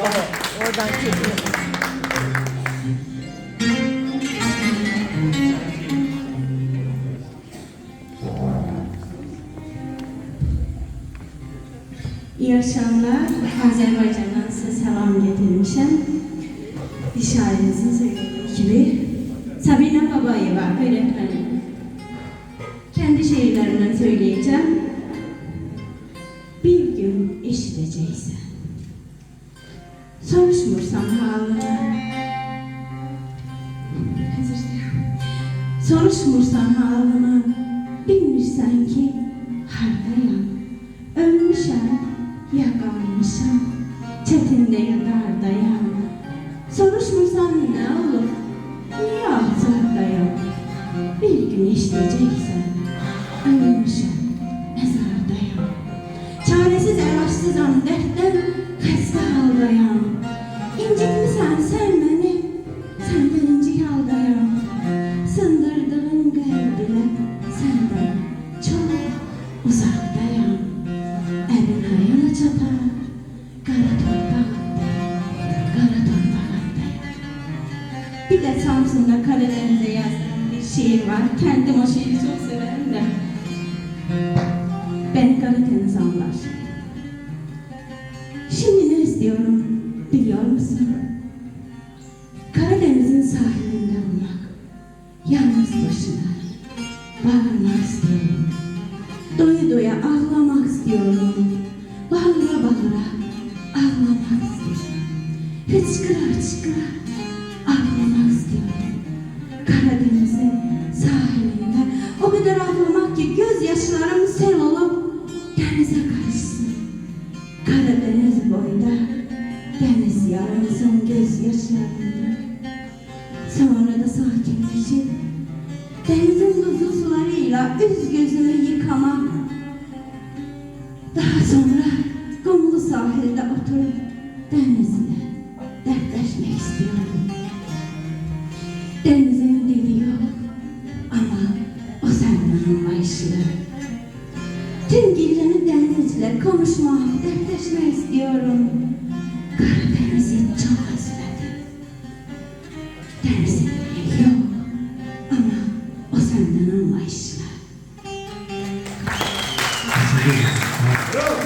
Oradan, oradan çekiyor. İyi akşamlar. Azerbaycan'dan size selam getirmişim. Bir şairimizin söylediği gibi Sabine Babayeva öğretmenim. Kendi şiirlerimden söyleyeceğim. Bir gün eşiteceksin. Soruşmursan halını. Bilmirsən ki, hardayam. Ölmüşəm, ya qalmışam, çətində ya dardayam. Soruşmursan nə olur, niyə azardayam? Bir gün eşitəcəksən, Çarəsiz, əlaçsızam, dərddən xəstə haldayam. İncitmisən sən məni, səndən incik haldayam. Sındırdığın qəlbinə səndən çox uzaqdayam. Ərin hayana çatar, qara torpağındayam, qara torpağındayam. Bir də Samsun'da Karadeniz'e yazdığım bir şiir var. Kendim o şiiri çok severim de. Ben Karadeniz anlar. Biliyor musun? Karadeniz'in sahilinde olmak. Yalnız başına. Bağırmak istiyorum. Doya doya ağlamak istiyorum. Bağıra bağıra ağlamak istiyorum. Hıçkıra hıçkıra ağlamak istiyorum. Karadeniz'in sahilinde o kadar ağlamak ki gözyaşlarım sel olup denize karışsın. Karadeniz deniz yarımsın gözyaşlarında. Sonra da sakinleşip denizin buzlu sularıyla üz gözümü yıkamak. Daha sonra kumlu sahilde oturup denizle dertleşmek istiyorum. Denizin dili yok ama o senden anlayışlı. Tüm geceni denizle konuşmak, dertleşmek istiyorum. Браво,